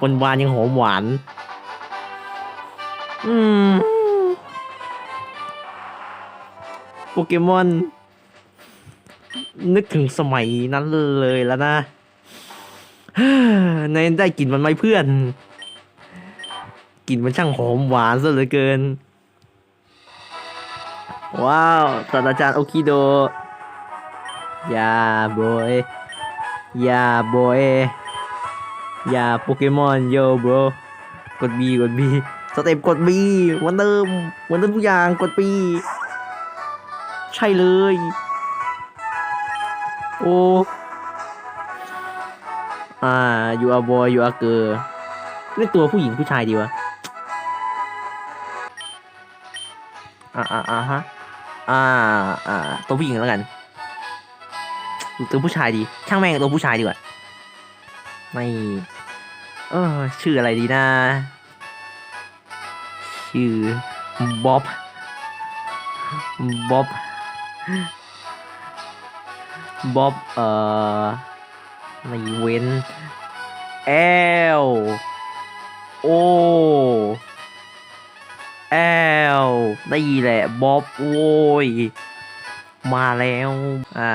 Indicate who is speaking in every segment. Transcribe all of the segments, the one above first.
Speaker 1: บนวานยังหอมหวาน อืมโปเกมอน นึกถึงสมัยนั้นเลยแล้วนะในได้กลิ่นมันไหมเพื่อนกลิ่นมันช่างหอมหวานซะเหลือเกิน ว้าวศาสตราจารย์โอคิโด ยาบอยยาบอยยาโปเกมอนโยโบกดบีกดบีสเต็ปกดบีวันเดิมวันเดิมทุกอย่างกดบีใช่เลย โอ้อ่า you are boy you are girl เล่นตัวผู้หญิงผู้ชายดีวะอ่าอ่าอ่าฮะอ่าอ่าตัวผู้หญิงแล้วกัน ตัวผู้ชายดี ช่างแม่งตัวผู้ชายดีกว่าไม่ เออชื่ออะไรดีนะ ชื่อบ๊อบบ๊อบบ๊อบเอ่อไม่เว้นแอลโอแอลได้แหละบ๊อบโว้ยมาแล้ว อ่า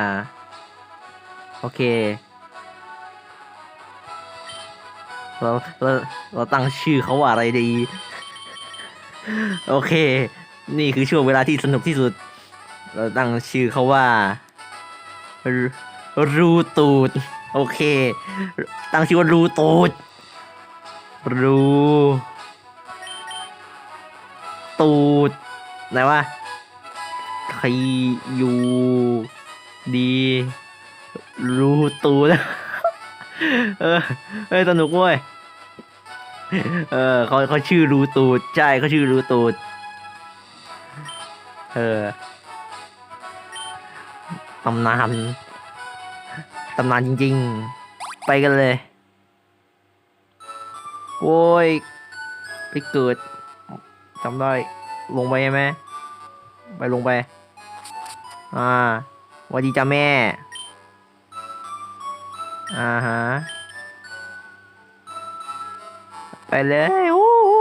Speaker 1: โอเค เราเราเราตั้งชื่อเขาว่าอะไรดี โอเค นี่คือช่วงเวลาที่สนุกที่สุด เราตั้งชื่อเขาว่า รูตูด โอเค ตั้งชื่อว่ารูตูด รูตูดไหนวะใครยูดี รูตูดเออเอ้ยสนุกเว้ยเออเขาเขาชื่อรูตูดใช่เขาชื่อรูตูดเออตำนานตำนานจริง ๆ ไปกันเลยโว้ยไปเกิดจำได้ลงไปใช่ไหมไปลงไป อ่าวัสดีจ้าแม่ อ่าฮะ ไปเลยโอ้โห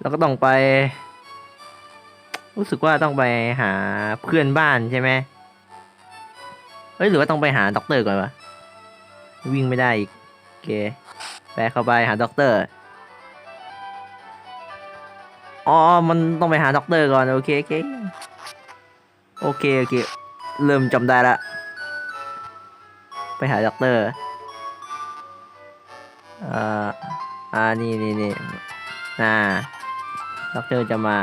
Speaker 1: แล้วก็ต้องไป รู้สึกว่าต้องไปหาเพื่อนบ้านใช่ไหมเฮ้ยหรือว่าต้องไปหาด็อกเตอร์ก่อนวะ วิ่งไม่ได้อีกโอเคไปเข้าไปหาด็อกเตอร์อ๋อ มันต้องไปหาด็อกเตอร์ก่อน โอเค โอเค โอเค โอเค เริ่มจำได้ละ ไปหาด็อกเตอร์เอ่ออ่านี่นี่นี่อ่าด็อกเตอร์จะมา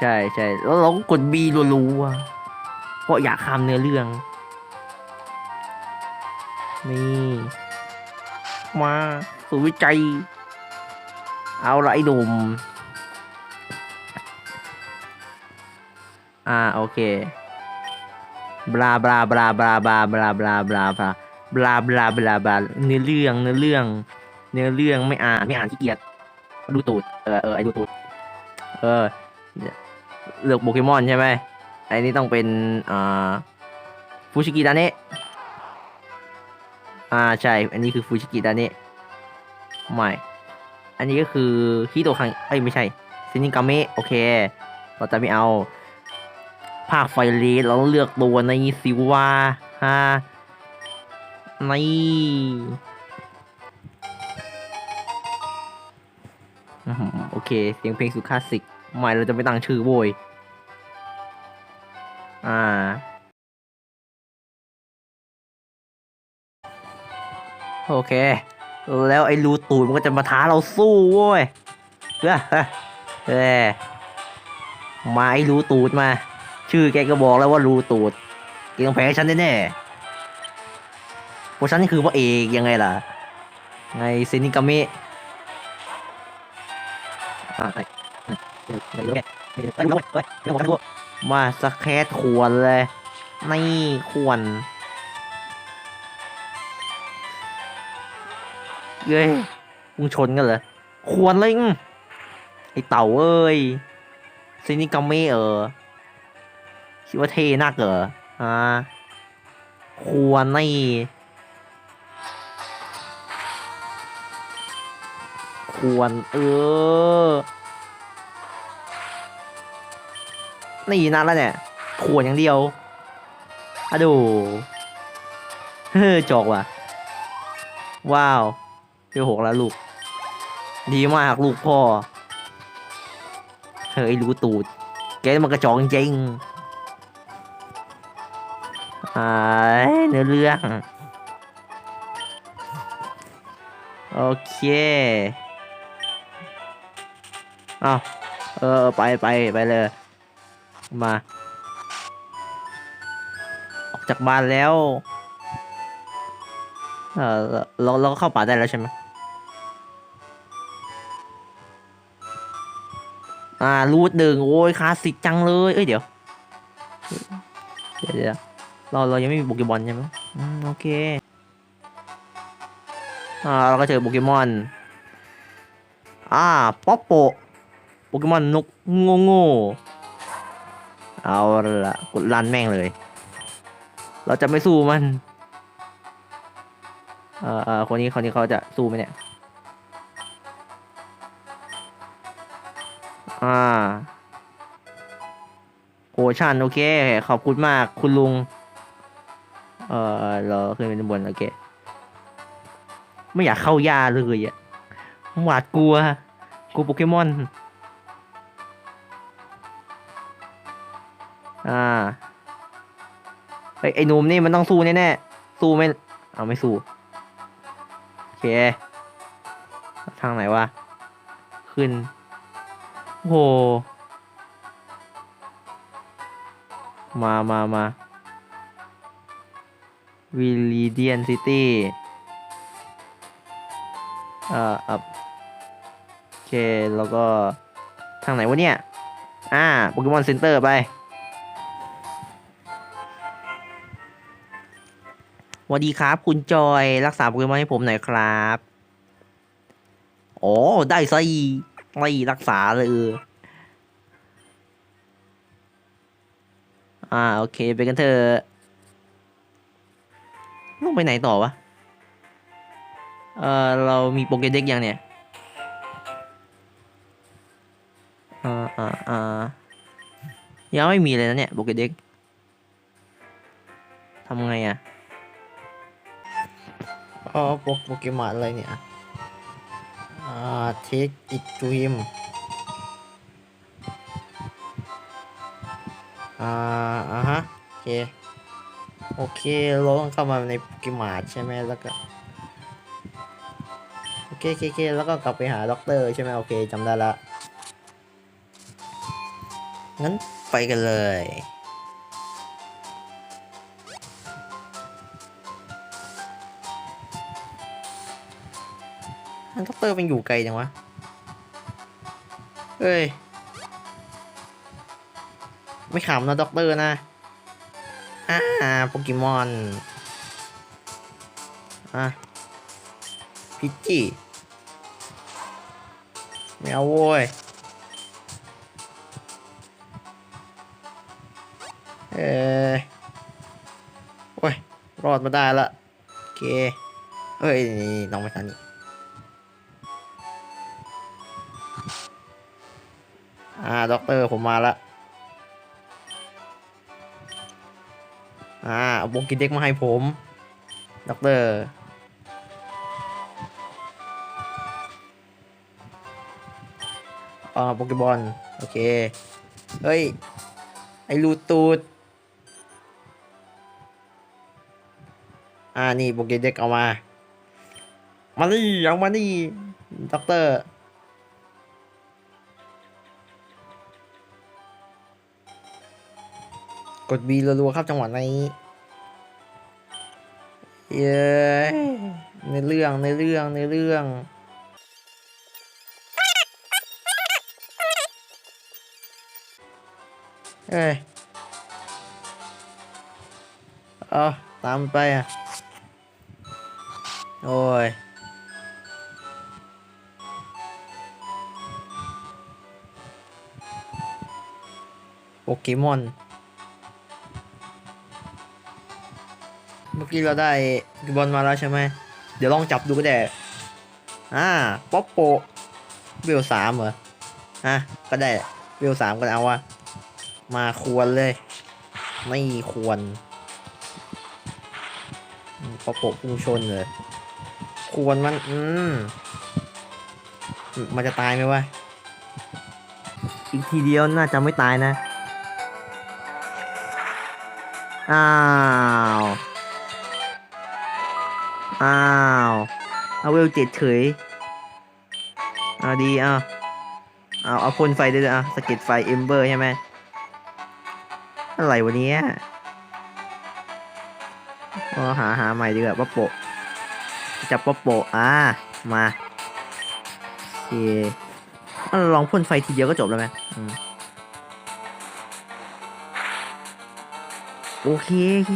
Speaker 1: ใช่ใช่แล้วเราก็กดบีรัวๆอะเพราะอยากข้ามเนื้อเรื่องนี่มาสู่วิจัย เอาละไอ้หนุ่มอ่า โอเค บลาบลาบลาบลาบลาบลาบลาบลาบลาบลาบลาบลาบลาเนื้อเรื่องเนื้อเรื่อง เนื้อเรื่องไม่อ่านไม่อ่านขี้เกียจดูตูดเออเออไอ้ดูตูดเออเลือกโปเกมอนใช่ไหมไอ้นี่ต้องเป็นอ่าฟูชิกิดาเนะอ่าใช่ อันนี้คือฟูชิกิดาเนะไม่ อันนี้ก็คือฮิโตคังเอ้ยไม่ใช่ซินิกามะโอเค เราจะไม่เอา ภาคไฟเลสเราต้องเลือกตัวในซิวาฮะในโอเค เสียงเพลงสุดคลาสสิกไม่เราจะไม่ตั้งชื่อโวยอ่าโอเค แล้วไอ้รูตูดมันก็จะมาท้าเราสู้โว้ยเฮ้ยเฮ้ยเฮ้ยมาไอ้รูตูดมา ชื่อแกก็บอกแล้วว่ารูตูดแกต้องแพ้ฉันแน่ๆเพราะฉันนี่คือพระเอกยังไงล่ะ ไงเซนิกามิมาสแคตขวนเลย นี่ขวนเย้ยมึงชนกันเหรอขวนเลยไอเต่าเอ้ยซินิกามิเออ คิดว่าเท่นักเหรอฮะควรนี่ควรเออ นี่นั่นแล้วเนี่ยขวนอย่างเดียวอะดู เฮ้อจอกว่ะ ว้าวเที่ยวหกแล้วลูก ดีมากลูกพ่อ เฮ้ยรู้ตูด แกมันกระจอกจริงๆ อ่าเนื้อเรื่อง โอเคอ้าวเออ ไปไปไปเลย มา ออกจากบ้านแล้ว เออเราเราก็เข้าป่าได้แล้วใช่ไหมอ่ารูดหนึ่งโอ้ยคลาสสิกจังเลย เอ้ยเดี๋ยว เดี๋ยว เราเรายังไม่มีโปเกมอนใช่ไหมอืมโอเค อ่าเราก็เจอโปเกมอน อ่าป๊อปโปโปเกมอนนกโง่โง่เอาละกดรันแม่งเลย เราจะไม่สู้มันเอ่อเอ่อคนนี้คนนี้เขาจะสู้ไหมเนี่ยอ่าโพชั่นโอเค ขอบคุณมากคุณลุง เออเราขึ้นไปด้านบนโอเคไม่อยากเข้ายาเลยอะหวาดกลัวกลัวโปเกมอน อ่าไอไอ้หนุ่มนี่มันต้องสู้แน่ๆสู้ไม่เอาไม่สู้โอเค ทางไหนวะ ขึ้นโอ้โหมามามา วิลเดียนซิตี้เอ่อเอ่อโอเค แล้วก็ ทางไหนวะเนี่ย อ่าโปเกมอนเซ็นเตอร์ไปสวัสดีครับ คุณจอยรักษาโปเกมอนให้ผมหน่อยครับโอ้ได้สิไม่รักษาเลยเอออ่า โอเค ไปกันเถอะ ต้องไปไหนต่อวะ เออเรามีโปเกเด็กยังเนี่ยอ่าอ่าอ่ายังไม่มีเลยนะเนี่ยโปเกเด็กทำไงอะ
Speaker 2: อ๋อโปโปเกมอนอะไรเนี่ย อ่า take it to him อ่าอ่าฮะโอเค โอเค เราต้องเข้ามาในโปเกมอนใช่ไหมแล้วก็โอเคโอเคแล้วก็กลับไปหาด็อกเตอร์ใช่ไหมโอเคจำได้ละงั้นไปกันเลยอันด็อกเตอร์เป็นอยู่ไกลจังวะเฮ้ย ไม่ขำนะด็อกเตอร์นะ อ่าโปเกมอนอะพิจจี้ไม่เอาโว้ย เอ้ยโอ้ย รอดมาได้ละโอเค เฮ้ย นี่น้องไปทางนี้อ่าด็อกเตอร์ผมมาละ อ่าเอาโปเกเด็กมาให้ผมด็อกเตอร์อ่าโปเกบอลโอเค เฮ้ย ไอรูตูด อ่า นี่โปเกเด็กเอามา มานี่เอามานี่ด็อกเตอร์ กด B รัวๆครับจังหวะนี้เย้ในเรื่องในเรื่องในเรื่องเอ้ยเอาตามไปอะ โอ้ยโปเกมอน กี้เราได้บอลมาแล้วใช่ไหม เดี๋ยวลองจับดูก็ได้ อ่า ป๊อปโปเวลสามเหรอ อะ ก็ได้เวลสามก็เอาวะมาควรเลย ไม่ควร ป๊อปโปพุ่งชนเลย ควรมัน อืม มันจะตายไหมวะ
Speaker 1: อีกทีเดียวน่าจะไม่ตายนะ อ้าว อ้าวเอาเวลเจ็ดเฉยเอาดีเอาเอาเอาพ่นไฟด้วยอะสะเก็ดไฟเอมเบอร์ใช่ไหมอะไรวะเนี้ยเอาหาหาใหม่ดีกว่าป๊อปโปะจับป๊อปโปะอ่ามาโอเคเอาลองพ่นไฟทีเดียวก็จบแล้วไหมโอเคโอเค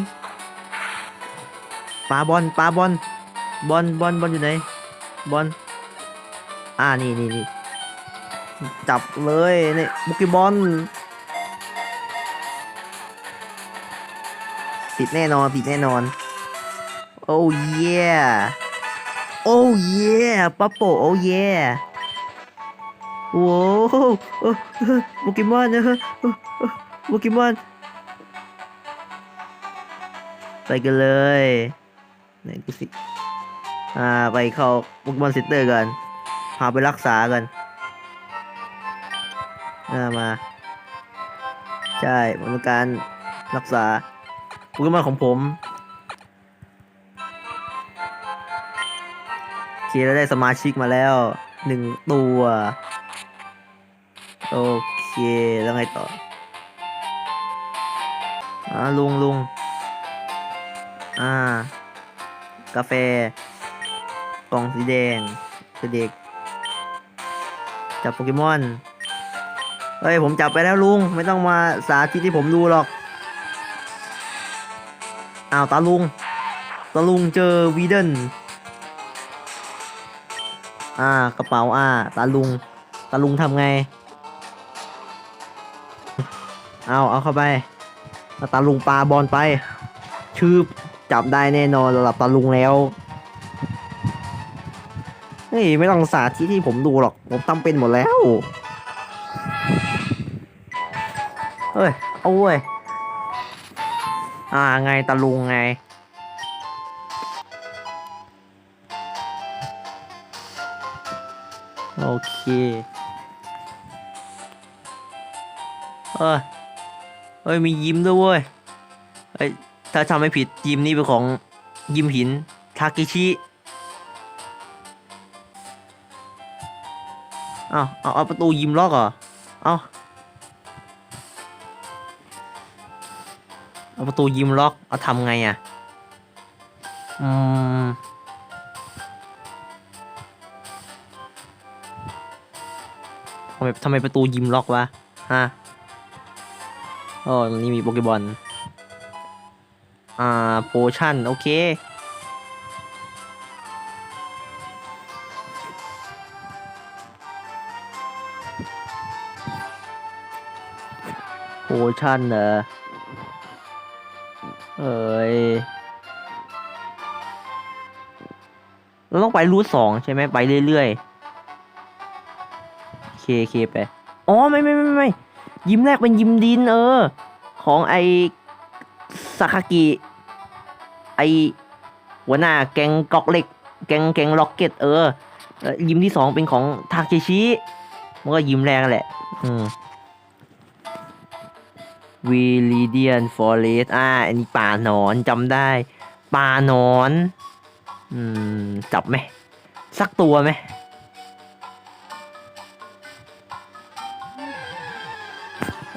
Speaker 1: ปาบอลปลาบอล บอลบอลบอลอยู่ไหนบอลอ่านี่นี่นี่จับเลยนี่บุกิบอลติดแน่นอนติดแน่นอน โอ้เย่โอ้เย่ปั๊ปโปโอ้เย่โว้โปเกมอนนะฮะโปเกมอนไปกันเลยไหนดูสิ อ่าไปเข้าโปเกมอนเซ็นเตอร์กันพาไปรักษากันอ่ามา ใช่ผมต้องการรักษาโปเกมอนของผมโอเคเราได้สมาชิกมาแล้วหนึ่งตัวโอเค แล้วไงต่ออ่าลุงลุงอ่า กาแฟ ล่องสีแดงคือเด็ก จับโปเกมอนเฮ้ยผมจับไปแล้วลุง ไม่ต้องมาสาธิตที่ผมดูหรอกอ้าวตาลุงตาลุงเจอวีเดนอ่ากระเป๋าอ่าตาลุงตาลุงทำไงเอาเอาเข้าไปตาลุงปลาบอลไปชืบจับได้แน่นอนระดับตาลุงแล้ว เฮ้ยไม่ต้องสาธิตที่ผมดูหรอก ผมทำเป็นหมดแล้วเฮ้ยเอาเว้ยอ่าไงตาลุงไง โอเคเออเอ้ยมียิ้มด้วยเว้ยเอ้ยถ้าจำไม่ผิดยิ้มนี่เป็นของยิ้มหินทาเกชิ เอาเอาเอาประตูยิมล็อกเหรอ เอาเอาประตูยิมล็อก เอาทำไงอะ อืม ทำไมทำไมประตูยิมล็อกวะ ฮะโอ้ตรงนี้มีโปเกบอล อ่า โพชั่น โอเค ชั่นเหรอเอ้ยเราต้องไปรูทสองใช่ไหมไปเรื่อยๆเคเคไป อ๋อไม่ไม่ไม่ไม่ไม่ยิมแรกเป็นยิมดินเออ ของไอซาคากิไอหัวหน้าแกงกอกเหล็ก แกงแกงล็อกเก็ตเออ ยิมที่สองเป็นของทาเคชิมันก็ยิมแรกแหละ อืม วีลีเดียนฟอเรสอ่าอันนี้ป่าหนอนจำได้ป่าหนอนอืมจับไหมสักตัวไหม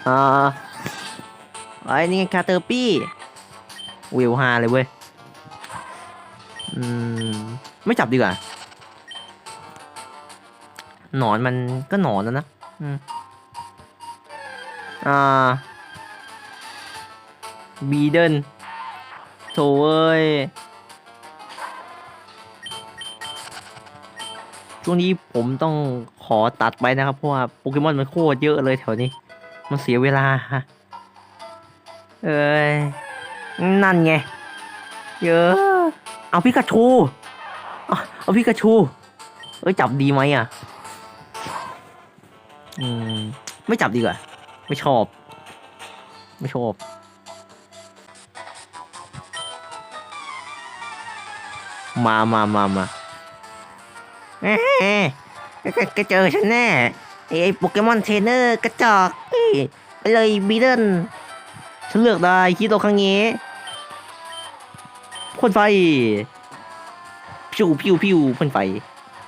Speaker 1: อ่าไอ้นี่คาเตอร์ปี้วิวฮาเลยเว้ยอืมไม่จับดีกว่าหนอนมันก็หนอนแล้วนะ อืม อ่า บีเดนโถเอ้ยช่วงนี้ผมต้องขอตัดไปนะครับ เพราะว่าโปเกมอนมันโคตรเยอะเลยแถวนี้ มันเสียเวลาฮะเอ้ย นั่นไง เยอะ เอาพิกาชู เอาพิกาชู เอ้ย จับดีไหมอะ อืม ไม่จับดีกว่า ไม่ชอบ ไม่ชอบ มามามามาเอ๊ะก็ก็เจอฉันแน่ไอ้โปเกมอนเทรนเนอร์กระจอกเอ้ยไปเลยบีเดิลฉันเลือกได้คิดตัวครั้งนี้พ่นไฟพิวพิวพิวพ่นไฟ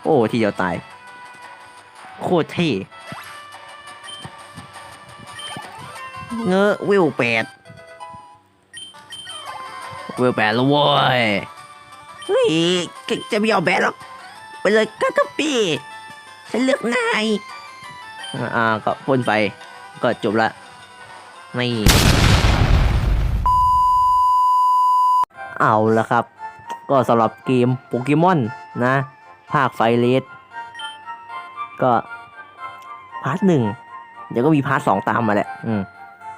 Speaker 1: โอ้ทีเดียวตาย โคตรเท่เงอะวิวแปดวิวแปดแล้วเว้ย เฮ้ยจะไม่ยอมแพ้หรอกไปเลยกากะปี้ฉันเลือกนายอ่าก็พ่นไฟก็จบละไม่เอาละครับ ก็สำหรับเกมโปเกมอนนะ ภาคไฟเลสก็พาร์ทหนึ่งเดี๋ยวก็มีพาร์ทสองตามมาแหละ อืม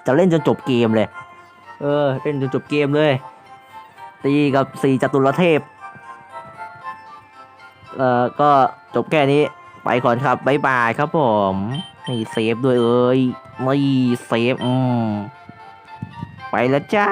Speaker 1: จะเล่นจนจบเกมเลย เออ เล่นจนจบเกมเลย ตีกับสี่จตุรเทพ เอ่อก็จบแค่นี้ไปก่อนครับบ๊ายบายครับผมนี่เซฟด้วยเอ้ยนี่เซฟอืมไปแล้วจ้า